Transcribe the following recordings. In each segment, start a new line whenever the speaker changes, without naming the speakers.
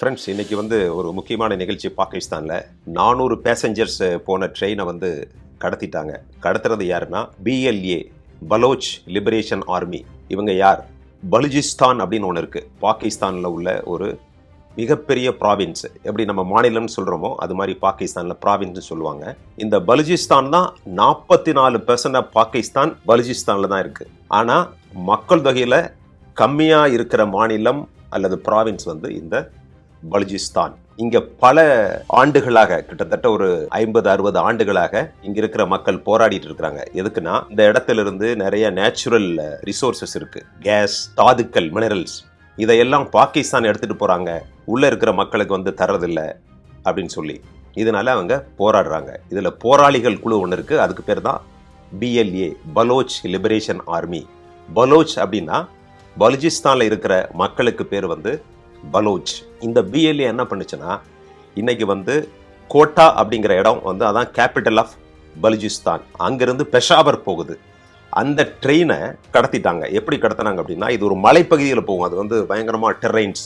Friends இன்னைக்கு வந்து ஒரு முக்கியமான நிகழ்ச்சி பாகிஸ்தானில். நானூறு பேசஞ்சர்ஸ் போன ட்ரெயினை வந்து கடத்திட்டாங்க. கடத்துறது யாருன்னா பிஎல்ஏ பலோச் லிபரேஷன் ஆர்மி இவங்க யார்? பலுஜிஸ்தான் அப்படின்னு ஒன்று இருக்குது பாகிஸ்தானில் உள்ள ஒரு மிகப்பெரிய ப்ராவின்ஸ் எப்படி நம்ம மாநிலம்னு சொல்கிறோமோ அது மாதிரி பாகிஸ்தானில் ப்ராவின்ஸ்னு சொல்லுவாங்க. இந்த பலுஜிஸ்தான் தான் நாற்பத்தி நாலு பெர்சன்ட் ஆஃப் பாகிஸ்தான் பலுஜிஸ்தானில் தான் இருக்குது ஆனால் மக்கள் தொகையில் கம்மியாக இருக்கிற மாநிலம் அல்லது ப்ராவின்ஸ் வந்து இந்த பலுஜிஸ்தான். இங்க பல ஆண்டுகளாக கிட்டத்தட்ட ஒரு ஐம்பது அறுபது ஆண்டுகளாக இங்க இருக்கிற மக்கள் போராடிட்டு இருக்கிறாங்க. எதுக்குன்னா இந்த இடத்துல இருந்து நிறைய நேச்சுரல் ரிசோர்சஸ் இருக்கு. கேஸ் தாதுக்கள் மினரல்ஸ் இதையெல்லாம் பாகிஸ்தான் எடுத்துட்டு போறாங்க. உள்ள இருக்கிற மக்களுக்கு வந்து தர்றதில்ல அப்படின்னு சொல்லி. இதனால அவங்க போராடுறாங்க. இதுல போராளிகள் குழு ஒன்று இருக்கு. அதுக்கு பேர் தான் BLA Baloch liberation army Baloch அப்படின்னா பலுஜிஸ்தானில் இருக்கிற மக்களுக்கு பேர் வந்து பலோச். இந்த பிஎல்ஏ என்ன பண்ணுச்சுன்னா இன்னைக்கு வந்து கோட்டா அப்படிங்கிற இடம் வந்து அதான் கேபிட்டல் ஆஃப் பலுஜிஸ்தான். அங்கேருந்து பெஷாவர் போகுது. அந்த ட்ரெயினை கடத்திட்டாங்க. எப்படி கடத்தினாங்க அப்படின்னா இது ஒரு மலைப்பகுதியில் போகும். அது வந்து பயங்கரமாக டெரெயின்ஸ்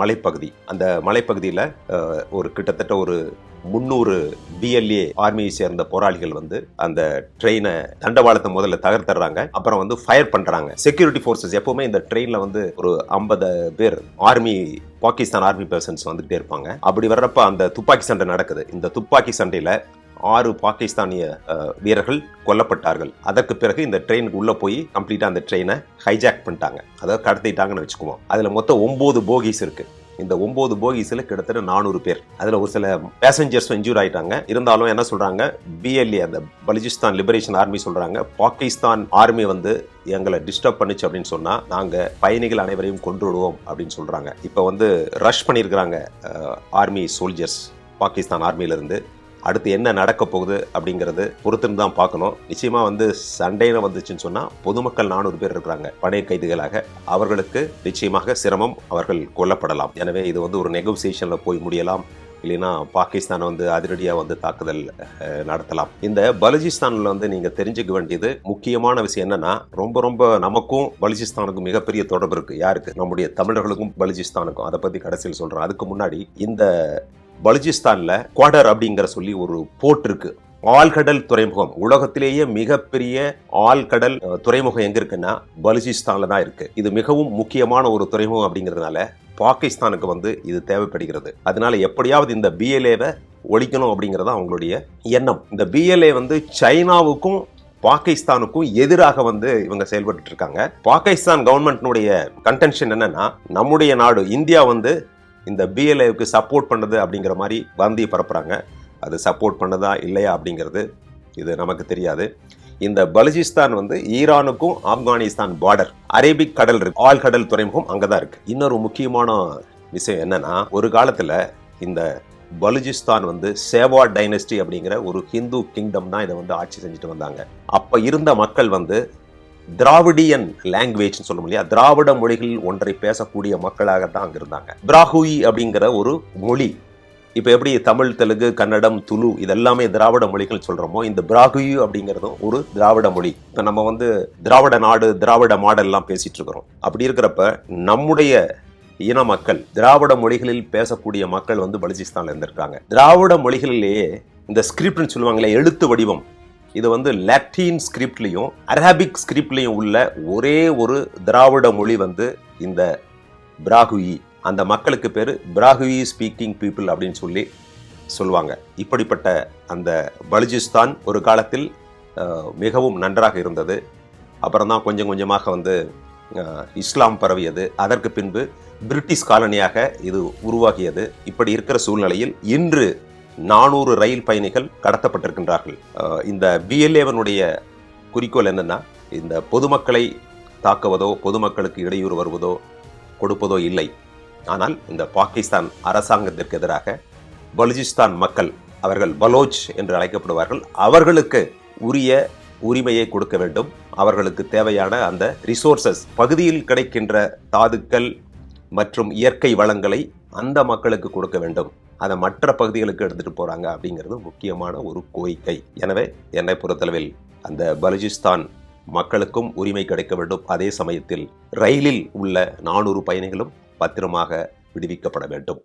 மலைப்பகுதி. அந்த மலைப்பகுதியில் ஒரு கிட்டத்தட்ட ஒரு முந்நூறு பிஎல்ஏ ஆர்மியை சேர்ந்த போராளிகள் வந்து அந்த ட்ரெயினை தண்டவாளத்தை முதல்ல தகர்த்துறாங்க. அப்புறம் வந்து ஃபயர் பண்ணுறாங்க செக்யூரிட்டி ஃபோர்ஸஸ் எப்பவுமே இந்த ட்ரெயினில் வந்து ஒரு ஐம்பது பேர் ஆர்மி பாகிஸ்தான் ஆர்மி பர்சன்ஸ் வந்துகிட்டே இருப்பாங்க. அப்படி வர்றப்ப அந்த துப்பாக்கி சண்டை நடக்குது. இந்த துப்பாக்கி சண்டையில் ஆறு பாகிஸ்தானிய வீரர்கள் கொல்லப்பட்டார்கள். அதற்கு பிறகு இந்த ட்ரெயினுக்கு உள்ள போய் கம்ப்ளீட்டா அந்த ட்ரெயினை ஹைஜாக் பண்ணிட்டாங்க. அதாவது கடத்திட்டாங்கன்னு வச்சுக்குவோம். அதுல மொத்தம் ஒன்பது போகிஸ் இருக்கு. இந்த ஒன்பது போகிஸ்ல கிட்டத்தட்ட நானூறு பேர். அதுல ஒரு சில பேசஞ்சர்ஸ் இன்ஜூர் ஆயிட்டாங்க. இருந்தாலும் என்ன சொல்றாங்க? பிஎல்ஏ அந்த பலுஜிஸ்தான் லிபரேஷன் ஆர்மி சொல்றாங்க பாகிஸ்தான் ஆர்மி வந்து எங்களை டிஸ்டர்ப் பண்ணுச்சு அப்படின்னு சொன்னா நாங்க பயணிகள் அனைவரையும் கொன்று விடுவோம் அப்படின்னு சொல்றாங்க. இப்போ வந்து ரஷ் பண்ணியிருக்கிறாங்க ஆர்மி சோல்ஜர்ஸ் பாகிஸ்தான் ஆர்மியிலிருந்து அடுத்து என்ன நடக்க போகுது அப்படிங்கிறது பொறுத்துன்னு தான் பார்க்கணும். நிச்சயமா வந்து சண்டைன்னு வந்துச்சுன்னு சொன்னா பொதுமக்கள் நானூறு பேர் இருக்கிறாங்க. பணைய கைதிகளாக. அவர்களுக்கு நிச்சயமாக சிரமம். அவர்கள் கொல்லப்படலாம். எனவே இது வந்து ஒரு நெகோசியேஷன்ல போய் முடியலாம். இல்லைன்னா பாகிஸ்தான் வந்து அதிரடியாக வந்து தாக்குதல் நடத்தலாம். இந்த பலுஜிஸ்தானில் வந்து நீங்கள் தெரிஞ்சுக்க வேண்டியது முக்கியமான விஷயம் என்னன்னா ரொம்ப ரொம்ப நமக்கும் பலுஜிஸ்தானுக்கும் மிகப்பெரிய தொடர்பு இருக்குது யாருக்கு? நம்முடைய தமிழர்களுக்கும் பலுஜிஸ்தானுக்கும். அதை பற்றி கடைசியில் சொல்கிறேன் அதுக்கு முன்னாடி இந்த பலுச்சிஸ்தானில் குவாடர் அப்படிங்கிற சொல்லி ஒரு போர்ட் இருக்கு. ஆழ்கடல் துறைமுகம். உலகத்திலேயே மிகப்பெரிய ஆழ்கடல் துறைமுகம் எங்க இருக்குன்னா பலுச்சிஸ்தான்ல தான் இருக்கு. இது மிகவும் முக்கியமான ஒரு துறைமுகம் அப்படிங்கிறதுனால பாகிஸ்தானுக்கு வந்து இது தேவைப்படுகிறது. அதனால எப்படியாவது இந்த பிஎல்ஏவை ஒழிக்கணும் அப்படிங்கிறது அவங்களுடைய எண்ணம். இந்த பிஎல்ஏ வந்து சைனாவுக்கும் பாகிஸ்தானுக்கும் எதிராக வந்து இவங்க செயல்பட்டு இருக்காங்க. பாகிஸ்தான் கவர்மெண்ட்னுடைய கன்டென்ஷன் என்னன்னா நம்முடைய நாடு இந்தியா வந்து இந்த பிஎல்ஏவுக்கு சப்போர்ட் பண்ணுது அப்படிங்கிற மாதிரி வந்தி பரப்புகிறாங்க அது சப்போர்ட் பண்ணதா இல்லையா அப்படிங்கிறது இது நமக்கு தெரியாது. இந்த பலுஜிஸ்தான் வந்து ஈரானுக்கும் ஆப்கானிஸ்தான் பார்டர் அரேபிக் கடல் இருக்கு ஆழ்கடல் துறைமுகம் அங்கதான் இருக்கு. இன்னொரு முக்கியமான விஷயம் என்னன்னா ஒரு காலத்தில் இந்த பலுஜிஸ்தான் வந்து சேவா டைனஸ்டி அப்படிங்கிற ஒரு ஹிந்து கிங்டம் தான் இதை வந்து ஆட்சி செஞ்சுட்டு வந்தாங்க. அப்போ இருந்த மக்கள் வந்து திராவிடியன் லாங்குவேஜ் சொல்ல முடியாது திராவிட மொழிகளில் ஒன்றை பேசக்கூடிய மக்களாக தான் அங்கே இருந்தாங்க. பிராகுயி அப்படிங்கிற ஒரு மொழி. இப்போ எப்படி தமிழ் தெலுங்கு கன்னடம் துளு இதெல்லாமே திராவிட மொழிகள் சொல்கிறோமோ இந்த பிராகுயு அப்படிங்கிறதும் ஒரு திராவிட மொழி. இப்போ நம்ம வந்து திராவிட நாடு திராவிட மாடல்லாம் பேசிகிட்டு பேசிட்டு இருக்கிறோம். அப்படி இருக்கிறப்ப நம்முடைய இன மக்கள் திராவிட மொழிகளில் பேசக்கூடிய மக்கள் வந்து பலுச்சிஸ்தானில் இருந்திருக்காங்க. திராவிட மொழிகளிலேயே இந்த ஸ்கிரிப்ட்னு சொல்லுவாங்களே எழுத்து வடிவம். இது வந்து லாட்டின் ஸ்கிரிப்ட்லேயும் அரபிக் ஸ்கிரிப்ட்லையும் உள்ள ஒரே ஒரு திராவிட மொழி வந்து இந்த பிராகுயி அந்த மக்களுக்கு பேர் பிராகுயி ஸ்பீக்கிங் பீப்புள் அப்படின்னு சொல்லி சொல்லுவாங்க. இப்படிப்பட்ட அந்த பலுஜிஸ்தான் ஒரு காலத்தில் மிகவும் நன்றாக இருந்தது. அப்புறம் தான் கொஞ்சம் கொஞ்சமாக வந்து இஸ்லாம் பரவியது. அதற்கு பின்பு பிரிட்டிஷ் காலனியாக இது உருவாகியது. இப்படி இருக்கிற சூழ்நிலையில் இன்று நானூறு ரயில் பயணிகள் கடத்தப்பட்டிருக்கின்றார்கள். இந்த பிஎல்ஏவனுடைய குறிக்கோள் என்னென்னா இந்த பொதுமக்களை தாக்குவதோ பொதுமக்களுக்கு இடையூறு வருவதோ கொடுப்பதோ இல்லை. ஆனால் இந்த பாகிஸ்தான் அரசாங்கத்திற்கு எதிராக பலுஜிஸ்தான் மக்கள் அவர்கள் பலோச் என்று அழைக்கப்படுவார்கள் அவர்களுக்கு உரிய உரிமையை கொடுக்க வேண்டும். அவர்களுக்கு தேவையான அந்த ரிசோர்சஸ் பகுதியில் கிடைக்கின்ற தாதுக்கள் மற்றும் இயற்கை வளங்களை அந்த மக்களுக்கு கொடுக்க வேண்டும். அதை மற்ற பகுதிகளுக்கு எடுத்துகிட்டு போகிறாங்க அப்படிங்கிறது முக்கியமான ஒரு கோரிக்கை. எனவே என்னை பொறுத்தளவில் அந்த பலுஜிஸ்தான் மக்களுக்கும் உரிமை கிடைக்க வேண்டும். அதே சமயத்தில் ரயிலில் உள்ள நானூறு பயணிகளும் பத்திரமாக விடுவிக்கப்பட வேண்டும்.